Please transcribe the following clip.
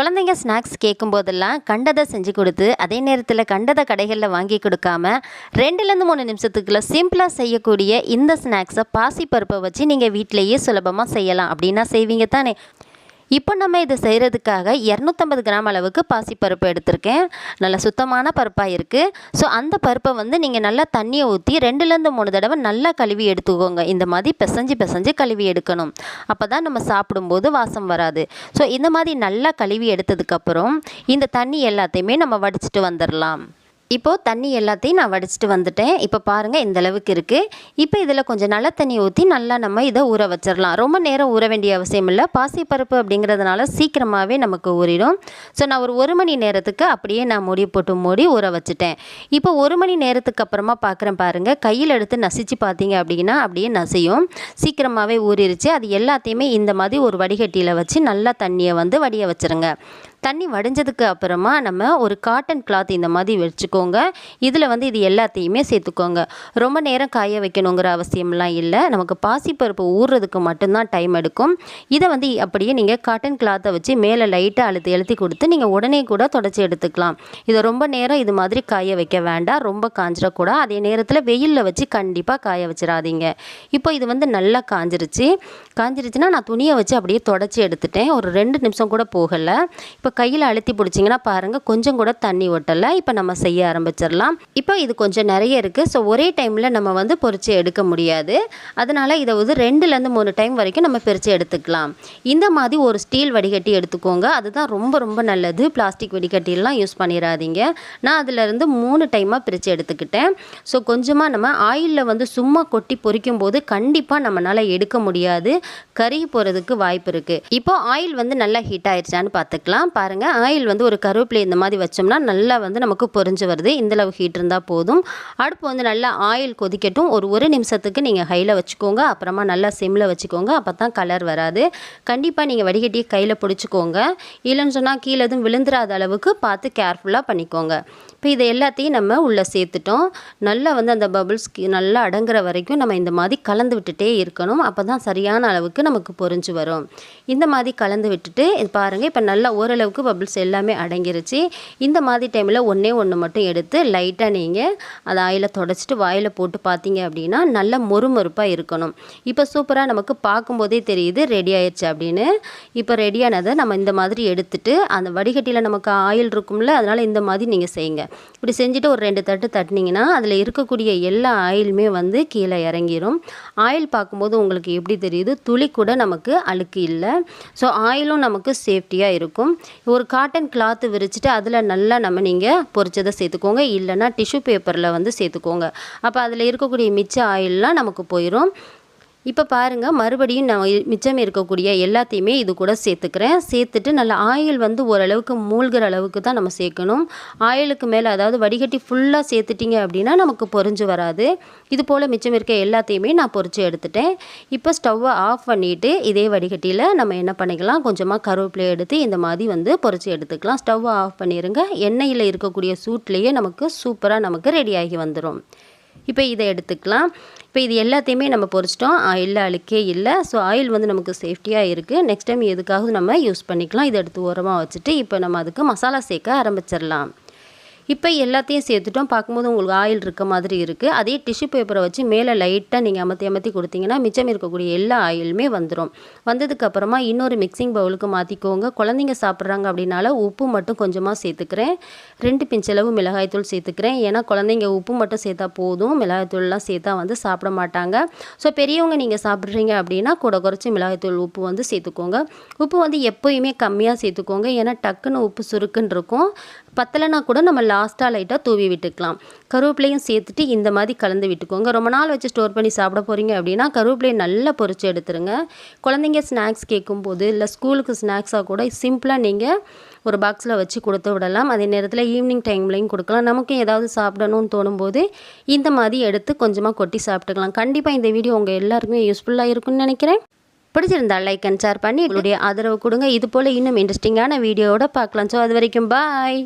குழந்தைங்க ஸ்நாக்ஸ் கேட்கும்போதெல்லாம் கண்டதை செஞ்சு கொடுத்து அதே நேரத்தில் கண்டதை கடைகளில் வாங்கி கொடுக்காம ரெண்டுலேருந்து மூணு நிமிஷத்துக்குள்ள சிம்பிளாக செய்யக்கூடிய இந்த ஸ்நாக்ஸை பாசிப்பருப்பை வச்சு நீங்கள் வீட்டிலேயே சுலபமாக செய்யலாம். அப்படின்னா செய்வீங்க தானே? இப்போ நம்ம இதை செய்கிறதுக்காக இரநூத்தம்பது கிராம் அளவுக்கு பாசிப்பருப்பு எடுத்திருக்கேன். நல்லா சுத்தமான பருப்பாக இருக்குது ஸோ அந்த பருப்பை வந்து நீங்கள் நல்லா தண்ணியை ஊற்றி ரெண்டுலேருந்து மூணு தடவை நல்லா கழுவி எடுத்துக்கோங்க. இந்த மாதிரி பிசைஞ்சு பிசைஞ்சு கழுவி எடுக்கணும். அப்போ தான் நம்ம சாப்பிடும்போது வாசம் வராது. ஸோ இந்த மாதிரி நல்லா கழுவி எடுத்ததுக்கப்புறம் இந்த தண்ணி எல்லாத்தையுமே நம்ம வடிச்சிட்டு வந்துடலாம். இப்போது தண்ணி எல்லாத்தையும் நான் வடிச்சிட்டு வந்துட்டேன். இப்போ பாருங்கள் இந்த அளவுக்கு இருக்குது இப்போ இதில் கொஞ்சம் நல்ல தண்ணி ஊற்றி நல்லா நம்ம இதை ஊற வச்சிடலாம். ரொம்ப நேரம் ஊற வேண்டிய அவசியம் இல்லை. பாசிப்பருப்பு அப்படிங்கிறதுனால சீக்கிரமாகவே நமக்கு ஊறிடும். ஸோ நான் ஒரு ஒரு மணி நேரத்துக்கு அப்படியே நான் மூடி போட்டு மூடி ஊற வச்சுட்டேன். இப்போ ஒரு மணி நேரத்துக்கு அப்புறமா பார்க்குறேன் பாருங்கள் கையில் எடுத்து நசிச்சு பார்த்தீங்க அப்படின்னா அப்படியே நசையும். சீக்கிரமாகவே ஊறிடுச்சு அது எல்லாத்தையுமே இந்த மாதிரி ஒரு வடிகட்டியில் வச்சு நல்லா தண்ணியை வந்து வடிய வச்சுருங்க. தண்ணி வடிஞ்சதுக்கு அப்புறமா நம்ம ஒரு காட்டன் கிளாத் இந்த மாதிரி வச்சுக்கோங்க. இதில் வந்து இது எல்லாத்தையுமே சேர்த்துக்கோங்க. ரொம்ப நேரம் காய வைக்கணுங்கிற அவசியம்லாம் இல்லை. நமக்கு பாசிப்பருப்பு ஊறுறதுக்கு மட்டும்தான் டைம் எடுக்கும். இதை வந்து அப்படியே நீங்கள் காட்டன் கிளாத்தை வச்சு மேலே லைட்டாக அழுத்தி எழுத்தி கொடுத்து நீங்கள் உடனே கூட தொடச்சி எடுத்துக்கலாம். இதை ரொம்ப நேரம் இது மாதிரி காய வைக்க வேண்டாம். ரொம்ப காஞ்சிடக்கூடாது அதே நேரத்தில் வெயிலில் வச்சு கண்டிப்பாக காய வச்சிடாதீங்க. இப்போ இது வந்து நல்லா காஞ்சிருச்சு. காஞ்சிருச்சுன்னா நான் துணியை வச்சு அப்படியே தொடச்சி எடுத்துட்டேன். ஒரு ரெண்டு நிமிஷம் கூட போகலை. இப்போ கையில் அழுத்தி பிடிச்சிங்கன்னா பாருங்கள் கொஞ்சம் கூட தண்ணி ஒட்டலை. இப்போ நம்ம செய்ய ஆரம்பிச்சிடலாம். இப்போ இது கொஞ்சம் நிறைய இருக்குது ஸோ ஒரே டைமில் நம்ம வந்து பொறிச்சு எடுக்க முடியாது. அதனால் இதை வந்து ரெண்டுலேருந்து மூணு டைம் வரைக்கும் நம்ம பிரித்து எடுத்துக்கலாம். இந்த மாதிரி ஒரு ஸ்டீல் வடிகட்டி எடுத்துக்கோங்க. அதுதான் ரொம்ப ரொம்ப நல்லது. பிளாஸ்டிக் வடிகட்டிலாம் யூஸ் பண்ணிடாதீங்க நான் அதிலிருந்து மூணு டைமாக பிரித்து எடுத்துக்கிட்டேன். ஸோ கொஞ்சமாக நம்ம ஆயிலில் வந்து சும்மா கொட்டி பொரிக்கும் போது கண்டிப்பாக நம்மளால் எடுக்க முடியாது. கருகி போகிறதுக்கு வாய்ப்பு இருக்குது இப்போ ஆயில் வந்து நல்லா ஹீட் ஆயிடுச்சான்னு பார்த்துக்கலாம். பாருங்கள் ஆயில் வந்து ஒரு கருவேப்பிலை இந்த மாதிரி வச்சோம்னா நல்லா வந்து நமக்கு பொறிஞ்சு வருது. இந்தளவு ஹீட் இருந்தால் போதும். அடுப்பு வந்து நல்லா ஆயில் கொதிக்கட்டும். ஒரு ஒரு நிமிஷத்துக்கு நீங்கள் ஹையில் வச்சுக்கோங்க. அப்புறமா நல்லா சிம்மில் வச்சுக்கோங்க. அப்போ தான் கலர் வராது. கண்டிப்பாக நீங்கள் வடிகட்டி கையில் பிடிச்சிக்கோங்க. இல்லைன்னு சொன்னால் கீழே எதுவும் விழுந்துராத அளவுக்கு பார்த்து கேர்ஃபுல்லாக பண்ணிக்கோங்க. இப்போ இதை எல்லாத்தையும் நம்ம உள்ளே சேர்த்துட்டோம். நல்லா வந்து அந்த பபுள்ஸ்க்கு நல்லா அடங்குற வரைக்கும் நம்ம இந்த மாதிரி கலந்து விட்டுட்டே இருக்கணும். அப்போ தான் சரியான அளவுக்கு நமக்கு பொரிஞ்சு வரும். இந்த மாதிரி கலந்து விட்டுட்டு பாருங்கள் இப்போ நல்லா ஓரளவுக்கு பபுள்ஸ் எல்லாமே அடங்கிருச்சு. இந்த மாதிரி டைமில் ஒன்றே ஒன்று மட்டும் எடுத்து லைட்டாக நீங்கள் அதை ஆயில் தொடச்சிட்டு வாயில் போட்டு பார்த்தீங்க அப்படின்னா நல்ல மொறுமொறுப்பாக இருக்கணும். இப்போ சூப்பராக நமக்கு பார்க்கும்போதே தெரியுது ரெடி ஆயிடுச்சு அப்படின்னு. இப்போ ரெடியானதை நம்ம இந்த மாதிரி எடுத்துட்டு அந்த வடிகட்டியில் நமக்கு ஆயில் இருக்கும்ல அதனால் இந்த மாதிரி நீங்கள் செய்யுங்க. இப்படி செஞ்சுட்டு ஒரு ரெண்டு தட்டு தட்டினீங்கன்னா அதில் இருக்கக்கூடிய எல்லா ஆயிலுமே வந்து கீழே இறங்கிடும் ஆயில் பார்க்கும்போது உங்களுக்கு எப்படி தெரியுது? துளி கூட நமக்கு அழுக்கு இல்லை. ஸோ ஆயிலும் நமக்கு சேஃப்டியாக இருக்கும். ஒரு காட்டன் கிளாத்து விரிச்சிட்டு அதில் நல்லா நம்ம நீங்கள் பொரிச்சதை சேர்த்துக்கோங்க. இல்லைன்னா டிஷ்யூ பேப்பரில் வந்து சேர்த்துக்கோங்க. அப்போ அதில் இருக்கக்கூடிய மிச்ச ஆயிலெலாம் நமக்கு போயிடும் இப்போ பாருங்கள் மறுபடியும் நான் மிச்சம் இருக்கக்கூடிய எல்லாத்தையுமே இது கூட சேர்த்துக்கிறேன். சேர்த்துட்டு நல்லா ஆயில் வந்து ஓரளவுக்கு மூழ்கிற அளவுக்கு தான் நம்ம சேர்க்கணும். ஆயிலுக்கு மேலே அதாவது வடிகட்டி ஃபுல்லாக சேர்த்துட்டிங்க அப்படின்னா நமக்கு பொரிஞ்சு வராது. இது போல் மிச்சம் இருக்க எல்லாத்தையுமே நான் பொரிச்சு எடுத்துட்டேன். இப்போ ஸ்டவ்வை ஆஃப் பண்ணிவிட்டு இதே வடிகட்டியில் நம்ம என்ன பண்ணிக்கலாம்? கொஞ்சமாக கருவேப்பிலை எடுத்து இந்த மாதிரி வந்து பொரிச்சு எடுத்துக்கலாம். ஸ்டவ்வை ஆஃப் பண்ணிடுங்க எண்ணெயில் இருக்கக்கூடிய சூட்லேயே நமக்கு சூப்பராக நமக்கு ரெடி ஆகி வந்துடும் இப்போ இதை எடுத்துக்கலாம். இப்போ இது எல்லாத்தையுமே நம்ம பொரிச்சிட்டோம் ஆயிலில் அழுக்கே இல்லை. ஸோ ஆயில் வந்து நமக்கு சேஃப்டியாக இருக்குது நெக்ஸ்ட் டைம் எதுக்காகவும் நம்ம யூஸ் பண்ணிக்கலாம். இதை எடுத்து ஓரமாக வச்சுட்டு இப்போ நம்ம அதுக்கு மசாலா சேர்க்க ஆரம்பிச்சிடலாம். இப்போ எல்லாத்தையும் சேர்த்துட்டோம். பார்க்கும்போது உங்களுக்கு ஆயில் இருக்க மாதிரி இருக்குது அதே டிஷ்யூ பேப்பரை வச்சு மேலே லைட்டாக நீங்கள் அமர்த்தி அமர்த்தி கொடுத்தீங்கன்னா மிச்சம் இருக்கக்கூடிய எல்லா ஆயிலுமே வந்துடும் வந்ததுக்கப்புறமா இன்னொரு மிக்சிங் பவுலுக்கு மாற்றிக்கோங்க குழந்தைங்க சாப்பிட்றாங்க அப்படின்னால உப்பு மட்டும் கொஞ்சமாக சேர்த்துக்கிறேன். ரெண்டு பிஞ்சளவு மிளகாய்த்தூள் சேர்த்துக்கிறேன். ஏன்னா குழந்தைங்க உப்பு மட்டும் சேர்த்தா போதும். மிளகாய்த்தூள்லாம் சேர்த்தா வந்து சாப்பிட மாட்டாங்க. ஸோ பெரியவங்க நீங்கள் சாப்பிட்றீங்க அப்படின்னா கூட குறைச்சி மிளகாய்த்தூள் உப்பு வந்து சேர்த்துக்கோங்க. உப்பு வந்து எப்போயுமே கம்மியாக சேர்த்துக்கோங்க. ஏன்னா டக்குன்னு உப்பு சுருக்குன்னு இருக்கும். பத்தலைனா கூட நம்ம லாஸ்ட்டாக லைட்டாக தூவி விட்டுக்கலாம். கருவேப்பிலையும் சேர்த்துட்டு இந்த மாதிரி கலந்து விட்டுக்கோங்க. ரொம்ப நாள் வச்சு ஸ்டோர் பண்ணி சாப்பிட போகிறீங்க அப்படின்னா கருவேப்பிலையை நல்லா பொறிச்சு எடுத்துருங்க. குழந்தைங்க ஸ்நாக்ஸ் கேட்கும்போது இல்லை ஸ்கூலுக்கு ஸ்நாக்ஸாக கூட சிம்பிளாக நீங்கள் ஒரு பாக்ஸில் வச்சு கொடுத்து விடலாம். அதே நேரத்தில் ஈவினிங் டைம்லையும் கொடுக்கலாம். நமக்கும் ஏதாவது சாப்பிடணும்னு தோணும்போது இந்த மாதிரி எடுத்து கொஞ்சமாக கொட்டி சாப்பிட்டுக்கலாம். கண்டிப்பாக இந்த வீடியோ உங்கள் எல்லாருக்குமே யூஸ்ஃபுல்லாக இருக்கும்னு நினைக்கிறேன். பிடிச்சிருந்தால் லைக் அண்ட் ஷேர் பண்ணி உங்களுடைய ஆதரவு கொடுங்க. இது போல் இன்னும் இன்ட்ரெஸ்டிங்கான வீடியோவோட பார்க்கலாம். ஸோ அது வரைக்கும் பாய்